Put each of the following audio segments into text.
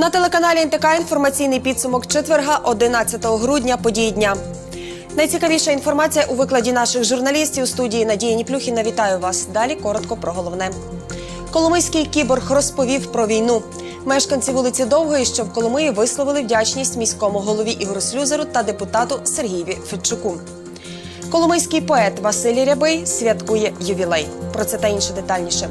На телеканалі НТК інформаційний підсумок четверга, 11 грудня, події дня. Найцікавіша інформація у викладі наших журналістів у студії Надії Ніплюхіна. Вітаю вас. Далі коротко про головне. Коломийський кіборг розповів про війну. Мешканці вулиці Довгої, що в Коломиї, висловили вдячність міському голові Ігорю Слюзеру та депутату Сергієві Федчуку. Коломийський поет Василій Рябий святкує ювілей. Про це та інше детальніше.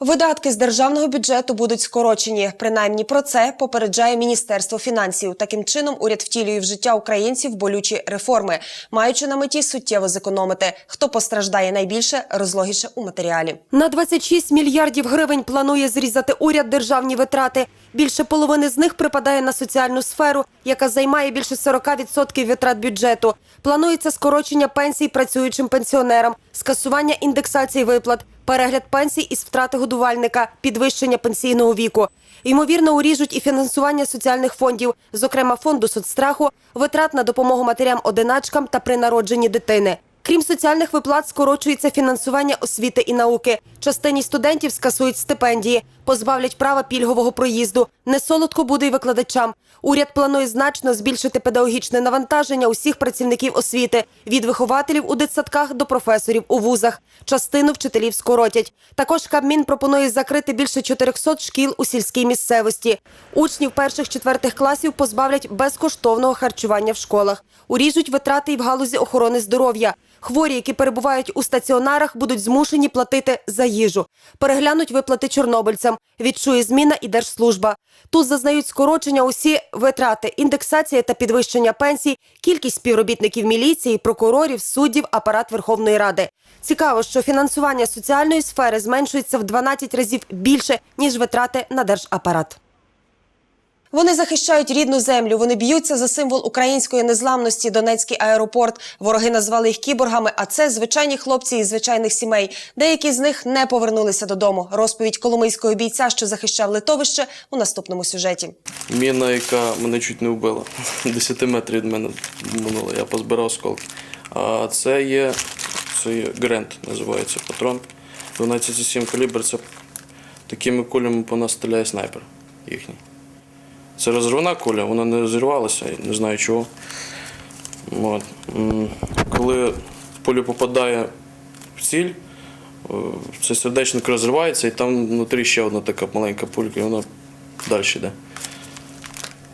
Видатки з державного бюджету будуть скорочені. Принаймні про це попереджає Міністерство фінансів. Таким чином, уряд втілює в життя українців болючі реформи, маючи на меті суттєво зекономити. Хто постраждає найбільше, розлогіше у матеріалі. На 26 мільярдів гривень планує зрізати уряд державні витрати. Більше половини з них припадає на соціальну сферу, яка займає більше 40% витрат бюджету. Планується скорочення пенсій працюючим пенсіонерам, скасування індексації виплат, перегляд пенсій із втрати годувальника, підвищення пенсійного віку. Ймовірно, уріжуть і фінансування соціальних фондів, зокрема фонду соцстраху, витрат на допомогу матерям-одиначкам та при народженні дитини. Крім соціальних виплат, скорочується фінансування освіти і науки. Частині студентів скасують стипендії, позбавлять права пільгового проїзду. Не солодко буде й викладачам. Уряд планує значно збільшити педагогічне навантаження усіх працівників освіти від вихователів у дитсадках до професорів у вузах. Частину вчителів скоротять. Також Кабмін пропонує закрити більше 400 шкіл у сільській місцевості. Учнів перших-четвертих класів позбавлять безкоштовного харчування в школах. Уріжуть витрати і в галузі охорони здоров'я. Хворі, які перебувають у стаціонарах, будуть змушені платити за їжу. Переглянуть виплати чорнобильцям. Відчує зміна і держслужба. Тут зазнають скорочення усі витрати, індексація та підвищення пенсій, кількість співробітників міліції, прокурорів, суддів, апарат Верховної Ради. Цікаво, що фінансування соціальної сфери зменшується в 12 разів більше ніж витрати на держапарат. Вони захищають рідну землю. Вони б'ються за символ української незламності. Донецький аеропорт. Вороги назвали їх кіборгами. А це звичайні хлопці із звичайних сімей. Деякі з них не повернулися додому. Розповідь коломийського бійця, що захищав литовище, у наступному сюжеті. Міна, яка мене чуть не вбила. 10 метрів від мене минула, я позбирав осколки. А це є, це є Грент, називається патрон. 12,7 калібр, це такими кулями по нас стріляє снайпер їхній. Це розривна куля, вона не розірвалася, не знаю чого. От. Коли пуля попадає в ціль, е, цей сердечник розривається, і там внутрі ще одна така маленька пулька, і вона далі йде.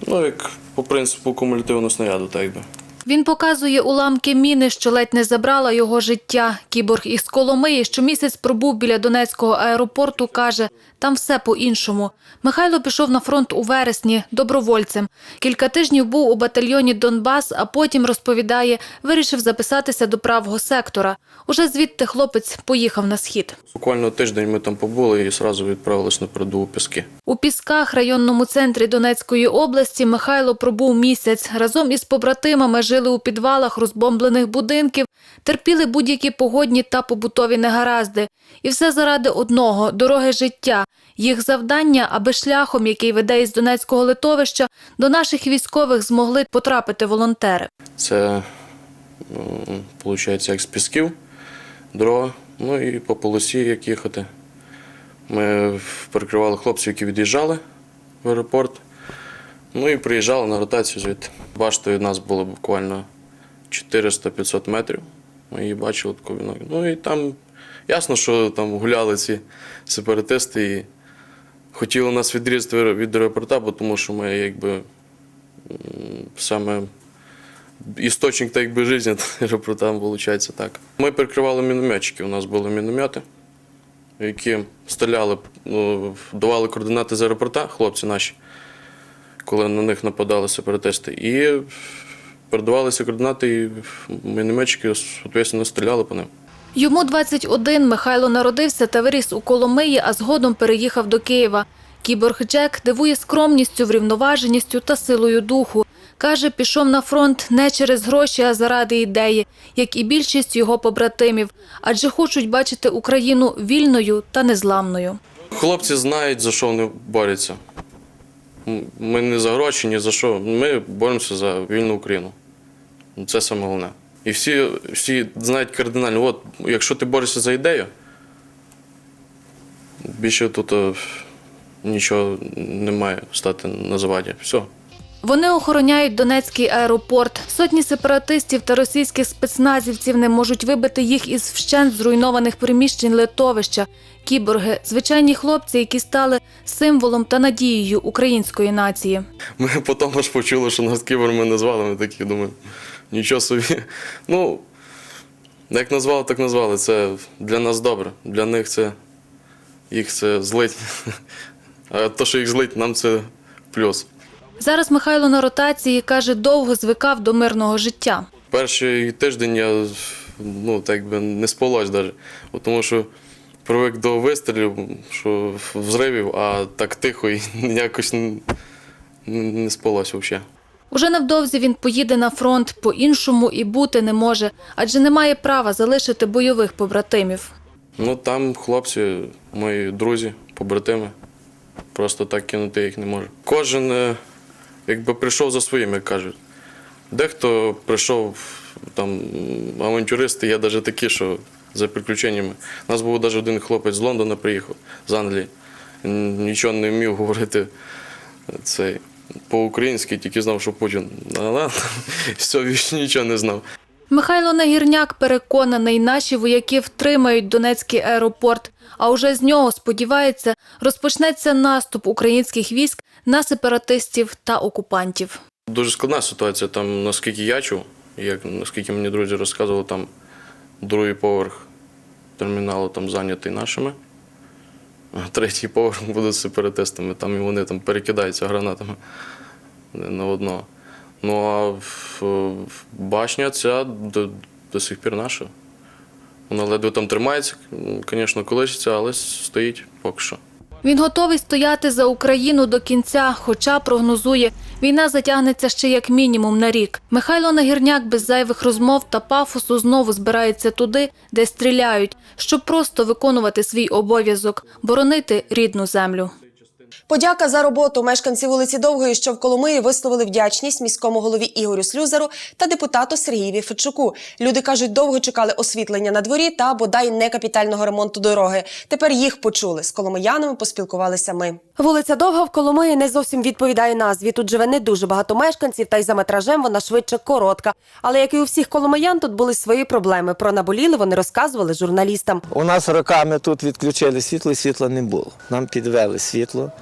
Ну, як по принципу кумулятивного снаряду, так би. Він показує уламки міни, що ледь не забрала його життя. Кіборг із Коломиї, що місяць пробув біля Донецького аеропорту, каже, там все по-іншому. Михайло пішов на фронт у вересні добровольцем. Кілька тижнів був у батальйоні Донбас, а потім, розповідає, вирішив записатися до правого сектора. Уже звідти хлопець поїхав на схід. Буквально тиждень ми там побули і одразу відправились на передову піски. У Пісках, районному центрі Донецької області, Михайло пробув місяць. Разом із побратимами жили у підвалах розбомблених будинків, терпіли будь-які погодні та побутові негаразди. І все заради одного – дороги життя. Їх завдання, аби шляхом, який веде із Донецького литовища, до наших військових змогли потрапити волонтери. Це, виходить, як з пісків, дорога, ну і по полосі, як їхати. Ми перекривали хлопців, які від'їжджали в аеропорт. Ну і приїжджали на ротацію звідти. Бачите, від нас було буквально 400-500 метрів. Ми її бачили таку війну. Ну і там ясно, що там гуляли ці сепаратисти і хотіли нас відрізати від аеропорта, бо тому що ми якби саме істочник так якби життя аеропорта, виходить так. Ми перекривали мінометчики, у нас були міномети, які стріляли, ну, давали координати з аеропорта, хлопці наші, коли на них нападали сепаратисти. І передавалися координати, і мінометчики, відповідно, стріляли по ним. Йому 21, Михайло народився та виріс у Коломиї, а згодом переїхав до Києва. Кіборг Джек дивує скромністю, врівноваженістю та силою духу. Каже, пішов на фронт не через гроші, а заради ідеї, як і більшість його побратимів, адже хочуть бачити Україну вільною та незламною. Хлопці знають, за що вони борються. Ми не за гроші, ні за що. Ми боремося за вільну Україну. Це саме головне. І всі, всі знають кардинально, от, якщо ти борешся за ідею, більше тут е, нічого не має стати на заваді. Все. Вони охороняють Донецький аеропорт. Сотні сепаратистів та російських спецназівців не можуть вибити їх із вщент зруйнованих приміщень литовища. Кіборги звичайні хлопці, які стали символом та надією української нації. Ми потім аж почули, що нас кіберами назвали. Ми такі думаємо, нічого собі. Ну, як назвали, так назвали. Це для нас добре. Для них це їх це злить. А то, що їх злить, нам це плюс. Зараз Михайло на ротації каже, довго звикав до мирного життя. Перший тиждень я ну, так би не спалось навіть. Тому що привик до вистрілів, що взривів, а так тихо і якось не, не взагалі. Уже невдовзі він поїде на фронт, по-іншому і бути не може, адже не має права залишити бойових побратимів. Ну там хлопці, мої друзі, побратими. Просто так кинути їх не можу. Кожен е, якби прийшов за своїм, як кажуть. Дехто прийшов там авантюристи, є навіть такі, що за приключеннями. У нас був навіть один хлопець з Лондона приїхав, з Англії. Нічого не вмів говорити цей, по-українськи, тільки знав, що Путін. Але все, нічого не знав. Михайло Нагірняк переконаний, наші вояки втримають Донецький аеропорт, а уже з нього, сподівається, розпочнеться наступ українських військ на сепаратистів та окупантів. Дуже складна ситуація. Там, наскільки я чув, як наскільки мені друзі розказували, там другий поверх терміналу там зайнятий нашими, а третій поверх буде сепаратистами. Там і вони там перекидаються гранатами на одного. Ну а башня ця до, до сих пір наша. Вона ледве там тримається, звісно, колишиться, але стоїть поки що. Він готовий стояти за Україну до кінця, хоча прогнозує, війна затягнеться ще як мінімум на рік. Михайло Нагірняк без зайвих розмов та пафосу знову збирається туди, де стріляють, щоб просто виконувати свій обов'язок боронити рідну землю. Подяка за роботу мешканці вулиці Довгої, що в Коломиї висловили вдячність міському голові Ігорю Слюзеру та депутату Сергієві Федчуку. Люди кажуть, довго чекали освітлення на дворі та бодай не капітального ремонту дороги. Тепер їх почули. З коломиянами поспілкувалися ми. Вулиця Довга в Коломиї не зовсім відповідає назві. Тут живе не дуже багато мешканців, та й за метражем вона швидше коротка. Але як і у всіх коломиян, тут були свої проблеми. Про наболіли вони розказували журналістам. У нас роками тут відключили світло, світла не було. Нам підвели світло.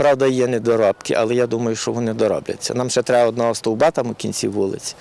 Правда, є недоробки, але я думаю, що вони доробляться. Нам ще треба одного стовба там у кінці вулиці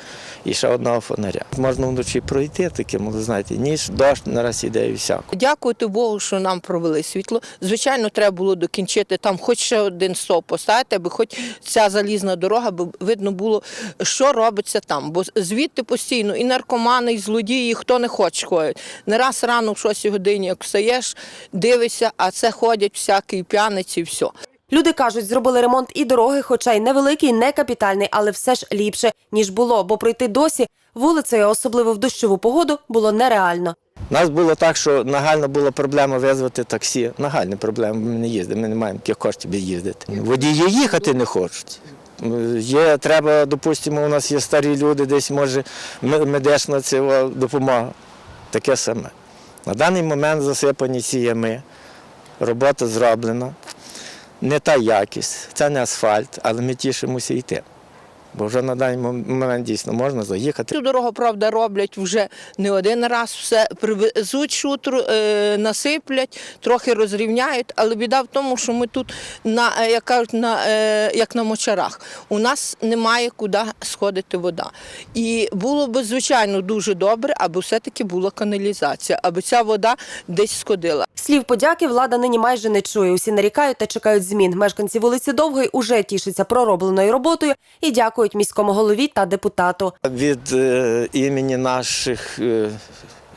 і ще одного фонаря. Можна вночі пройти таким, ви знаєте, ніж дощ нараз іде і всяко. Дякувати Богу, що нам провели світло. Звичайно, треба було докінчити там хоч ще один стовп поставити, аби хоч ця залізна дорога, аби видно було, що робиться там. Бо звідти постійно і наркомани, і злодії, і хто не хоче ходять. Не раз рано в 6 годині, як встаєш, дивишся, а це ходять всякі п'яниці, і все. Люди кажуть, зробили ремонт і дороги, хоча й невеликий, не капітальний, але все ж ліпше ніж було, бо пройти досі вулицею, особливо в дощову погоду, було нереально. У нас було так, що нагальна була проблема визвати таксі. Нагальна проблема, ми не їздимо, ми не маємо таких коштів їздити. Водії їхати не хочуть. Є, треба, допустимо, у нас є старі люди, десь може медична цього допомога. Таке саме. На даний момент засипані ці ями, робота зроблена. Не та якість, це не асфальт, але ми тішимося йти. Бо вже на даний момент дійсно можна заїхати. Цю дорогу, правда, роблять вже не один раз. Все привезуть шутру, е, насиплять, трохи розрівняють. Але біда в тому, що ми тут на е, як кажуть, на е, як на мочарах. У нас немає куди сходити вода. І було б звичайно дуже добре, аби все-таки була каналізація, аби ця вода десь сходила. Слів подяки влада нині майже не чує. Усі нарікають та чекають змін. Мешканці вулиці Довгої уже тішаться проробленою роботою і дякують міському голові та депутату. Від е, імені наших е,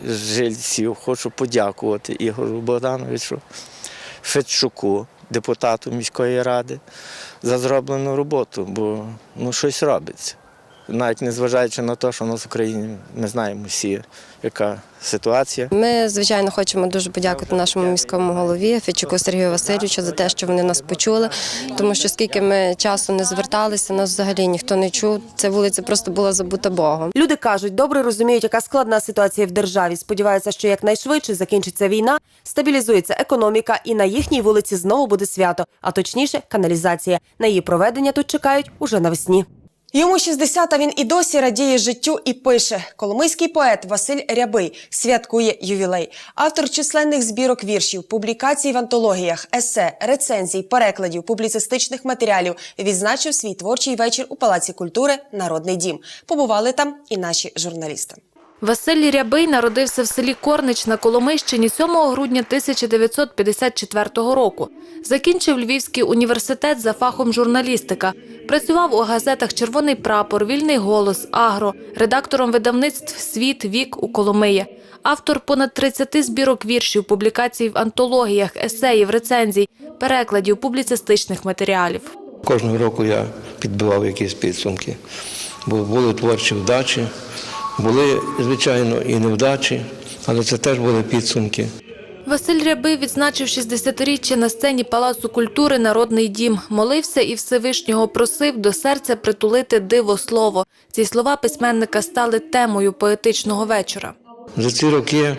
жильців хочу подякувати Ігору Богдановичу Федчуку, депутату міської ради, за зроблену роботу, бо ну, щось робиться. Навіть незважаючи на те, що у нас в Україні ми знаємо всі, яка ситуація. Ми, звичайно, хочемо дуже подякувати нашому міському голові Федчуку Сергію Васильовичу за те, що вони нас почули, тому що скільки ми часу не зверталися, нас взагалі ніхто не чув. Ця вулиця просто була забута Богом. Люди кажуть, добре розуміють, яка складна ситуація в державі. Сподіваються, що якнайшвидше закінчиться війна, стабілізується економіка, і на їхній вулиці знову буде свято, а точніше каналізація. На її проведення тут чекають уже навесні. Йому 60, а він і досі радіє життю і пише. Коломийський поет Василь Рябий святкує ювілей. Автор численних збірок віршів, публікацій в антологіях, есе, рецензій, перекладів, публіцистичних матеріалів відзначив свій творчий вечір у Палаці культури Народний дім. Побували там і наші журналісти. Василь Рябий народився в селі Корнич на Коломийщині 7 грудня 1954 року. Закінчив Львівський університет за фахом журналістика. Працював у газетах Червоний прапор, Вільний голос, Агро, редактором видавництв Світ, Вік у Коломиї. Автор понад 30 збірок віршів, публікацій в антологіях, есеїв, рецензій, перекладів, публіцистичних матеріалів. Кожного року я підбивав якісь підсумки. Бо були творчі вдачі, були, звичайно, і невдачі, але це теж були підсумки. Василь Рябий відзначив 60-річчя на сцені Палацу культури Народний дім. Молився і Всевишнього просив до серця притулити диво слово. Ці слова письменника стали темою поетичного вечора. За ці роки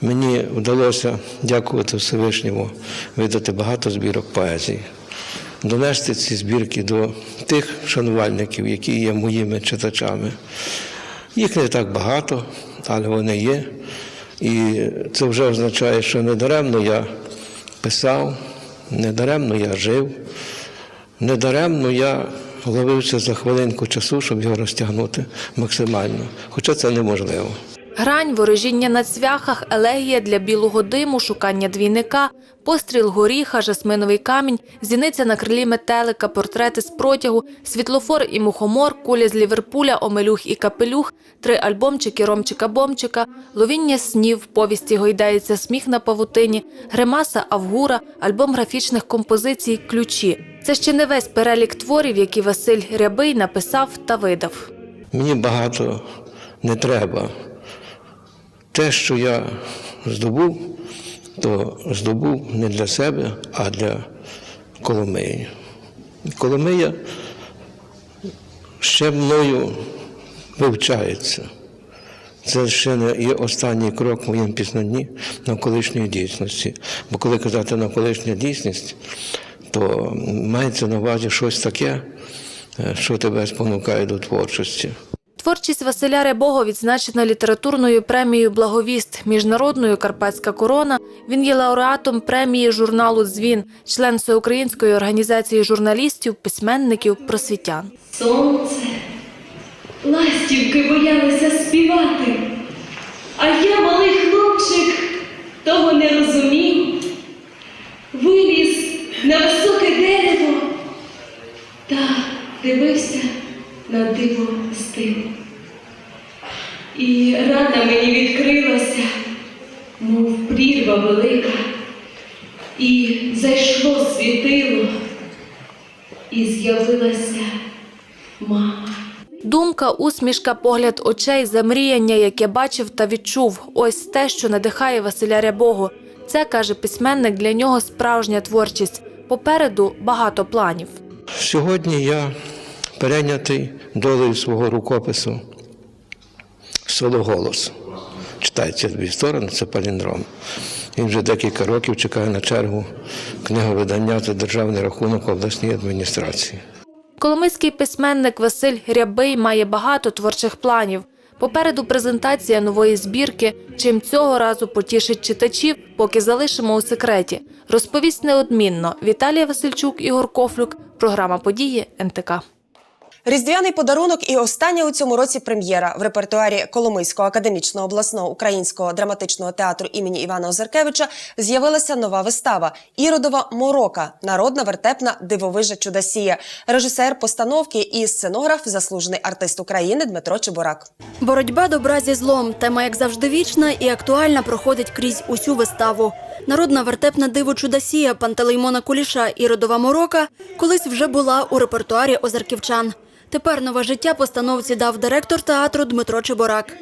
мені вдалося, дякувати Всевишньому, видати багато збірок поезії, донести ці збірки до тих шанувальників, які є моїми читачами. Їх не так багато, але вони є. І це вже означає, що недаремно я писав, недаремно я жив, недаремно я ловився за хвилинку часу, щоб його розтягнути максимально. Хоча це неможливо. Грань, ворожіння на цвяхах, елегія для білого диму, шукання двійника, постріл горіха, жасминовий камінь, зіниця на крилі метелика, портрети з протягу, світлофор і мухомор, куля з Ліверпуля, омелюх і капелюх, три альбомчики Ромчика-Бомчика, ловіння снів, повісті гойдається сміх на павутині, гримаса Авгура, альбом графічних композицій Ключі. Це ще не весь перелік творів, які Василь Рябий написав та видав. Мені багато не треба. Те, що я здобув, то здобув не для себе, а для Коломиї. Коломия ще мною вивчається. Це ще не є останній крок в моєму пізнанні навколишньої дійсності. Бо коли казати навколишня дійсність, то мається на увазі щось таке, е, що тебе спонукає до творчості. Творчість Василя Рябого відзначена літературною премією Благовіст, міжнародною Карпатська корона. Він є лауреатом премії журналу Дзвін, член Всеукраїнської організації журналістів, письменників, просвітян. Сонце, ластівки боялися співати, а я, малий усмішка, погляд очей, замріяння, яке бачив та відчув. Ось те, що надихає Василя Рябого. Це, каже письменник, для нього справжня творчість. Попереду багато планів. Сьогодні я перейнятий долею свого рукопису «Село голос. Читається дві сторони, це паліндром. Він вже декілька років чекає на чергу книговидання за державний рахунок обласній адміністрації. Коломийський письменник Василь Рябий має багато творчих планів. Попереду презентація нової збірки, чим цього разу потішить читачів, поки залишимо у секреті. Розповість неодмінно Віталія Васильчук, Ігор Кофлюк, програма події НТК. Різдвяний подарунок і остання у цьому році прем'єра в репертуарі Коломийського академічного обласного українського драматичного театру імені Івана Озеркевича з'явилася нова вистава Іродова Морока, народна вертепна дивовижа чудосія. Режисер постановки і сценограф, заслужений артист України Дмитро Чебурак. Боротьба добра зі злом. Тема, як завжди, вічна і актуальна проходить крізь усю виставу. Народна вертепна диво чудосія Пантелеймона Куліша і родова морока колись вже була у репертуарі озерківчан. Тепер нове життя постановці дав директор театру Дмитро Чеборак.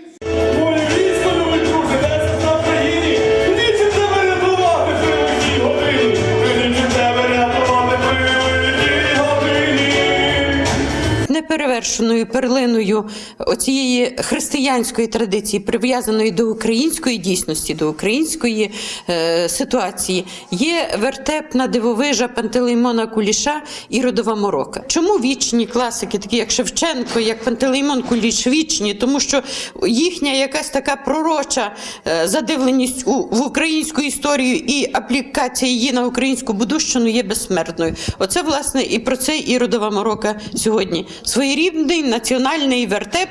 Неперевершеною перлиною оцієї християнської традиції, прив'язаної до української дійсності, до української е, ситуації, є вертепна дивовижа Пантелеймона Куліша і родова морока. Чому вічні класики, такі як Шевченко, як Пантелеймон Куліш, вічні? Тому що їхня якась така пророча е, задивленість у, в українську історію і аплікація її на українську будущину є безсмертною. Оце власне і про це і родова морока сьогодні. Своєрідний національний вертеп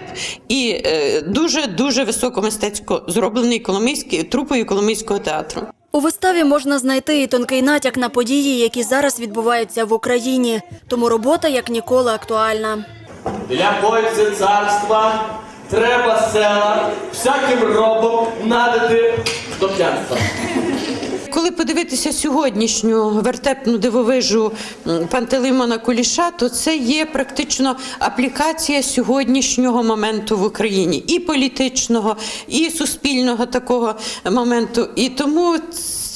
і е, дуже дуже високомистецько зроблений коломийський трупою Коломийського театру. У виставі можна знайти і тонкий натяк на події, які зараз відбуваються в Україні. Тому робота як ніколи актуальна. Для польці царства треба села всяким робом надати до п'янства. Коли подивитися сьогоднішню вертепну дивовижу Пантелеймона Куліша, то це є практично аплікація сьогоднішнього моменту в Україні і політичного, і суспільного такого моменту. І тому.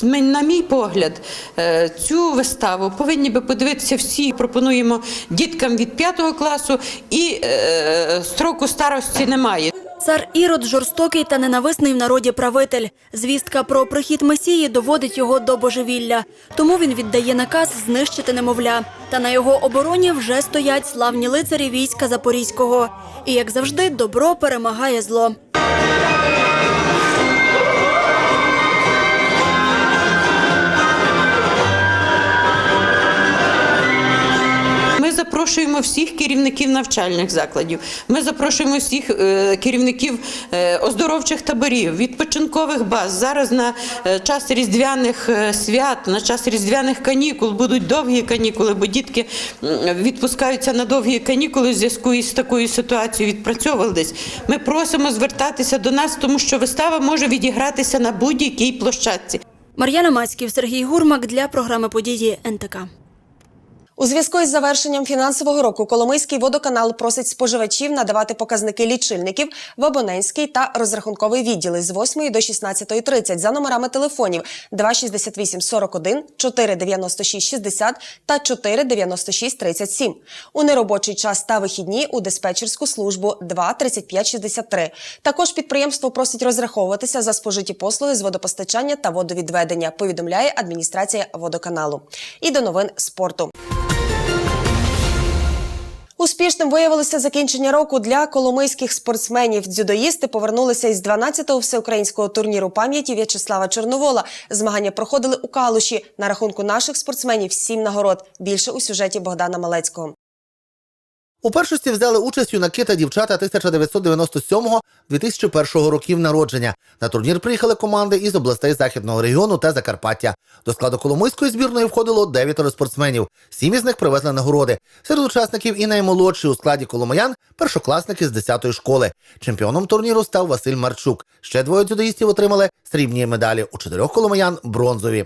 На мій погляд, е, цю виставу повинні би подивитися всі. Пропонуємо діткам від п'ятого класу, і е, строку старості немає. Цар Ірод жорстокий та ненависний в народі правитель. Звістка про прихід Месії доводить його до божевілля. Тому він віддає наказ знищити немовля. Та на його обороні вже стоять славні лицарі війська Запорізького. І як завжди, добро перемагає зло. Запрошуємо всіх керівників навчальних закладів. Ми запрошуємо всіх е, керівників е, оздоровчих таборів, відпочинкових баз. Зараз на е, час різдвяних свят, на час різдвяних канікул будуть довгі канікули, бо дітки відпускаються на довгі канікули в зв'язку із такою ситуацією. Відпрацьовували десь. Ми просимо звертатися до нас, тому що вистава може відігратися на будь-якій площадці. Мар'яна Мацьків, Сергій Гурмак для програми події НТК. У зв'язку із завершенням фінансового року Коломийський водоканал просить споживачів надавати показники лічильників в абонентський та розрахунковий відділи з 8 до 16.30 за номерами телефонів 268 41, 496 60 та 496 37. У неробочий час та вихідні у диспетчерську службу 2 35 63. Також підприємство просить розраховуватися за спожиті послуги з водопостачання та водовідведення, повідомляє адміністрація водоканалу. І до новин спорту. Успішним виявилося закінчення року для коломийських спортсменів. Дзюдоїсти повернулися із 12-го всеукраїнського турніру пам'яті В'ячеслава Чорновола. Змагання проходили у Калуші. На рахунку наших спортсменів сім нагород. Більше у сюжеті Богдана Малецького. У першості взяли участь юнаки та дівчата 1997-2001 років народження. На турнір приїхали команди із областей Західного регіону та Закарпаття. До складу Коломийської збірної входило дев'ятеро спортсменів. Сім із них привезли нагороди. Серед учасників і наймолодші у складі коломиян першокласники з 10-ї школи. Чемпіоном турніру став Василь Марчук. Ще двоє дзюдоїстів отримали срібні медалі. У чотирьох коломиян бронзові.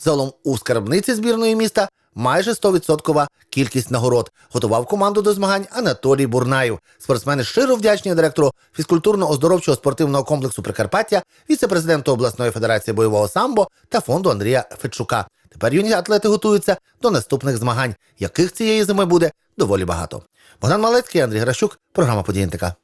Загалом у скарбниці збірної міста майже 100% кількість нагород. Готував команду до змагань Анатолій Бурнаєв. Спортсмени щиро вдячні директору фізкультурно-оздоровчого спортивного комплексу Прикарпаття, віце-президенту обласної федерації бойового самбо та фонду Андрія Федчука. Тепер юні атлети готуються до наступних змагань, яких цієї зими буде доволі багато. Богдан Малецький, Андрій Гращук, програма «Події НТК».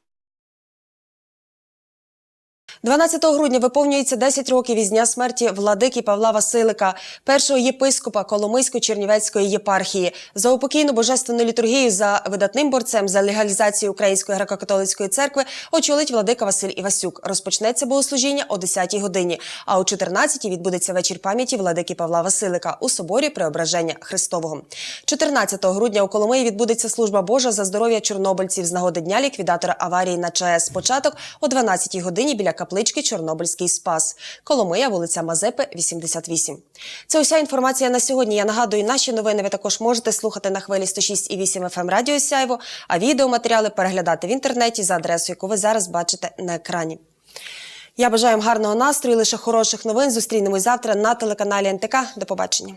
12 грудня виповнюється 10 років із дня смерті владики Павла Василика, першого єпископа Коломийсько-Чернівецької єпархії. За упокійну божественну літургію за видатним борцем за легалізацію Української греко-католицької церкви очолить владика Василь Івасюк. Розпочнеться богослужіння о 10 годині, а о 14 відбудеться вечір пам'яті владики Павла Василика у соборі Преображення Христового. 14 грудня у Коломиї відбудеться служба Божа за здоров'я чорнобильців з нагоди дня ліквідатора аварії на ЧАЕС. Початок о 12 годині біля каплички Чорнобильський спас. Коломия, вулиця Мазепи, 88. Це уся інформація на сьогодні. Я нагадую, наші новини ви також можете слухати на хвилі 106,8 FM Радіо Сяйво, а відеоматеріали переглядати в інтернеті за адресою, яку ви зараз бачите на екрані. Я бажаю вам гарного настрою, лише хороших новин. Зустрінемось завтра на телеканалі НТК. До побачення.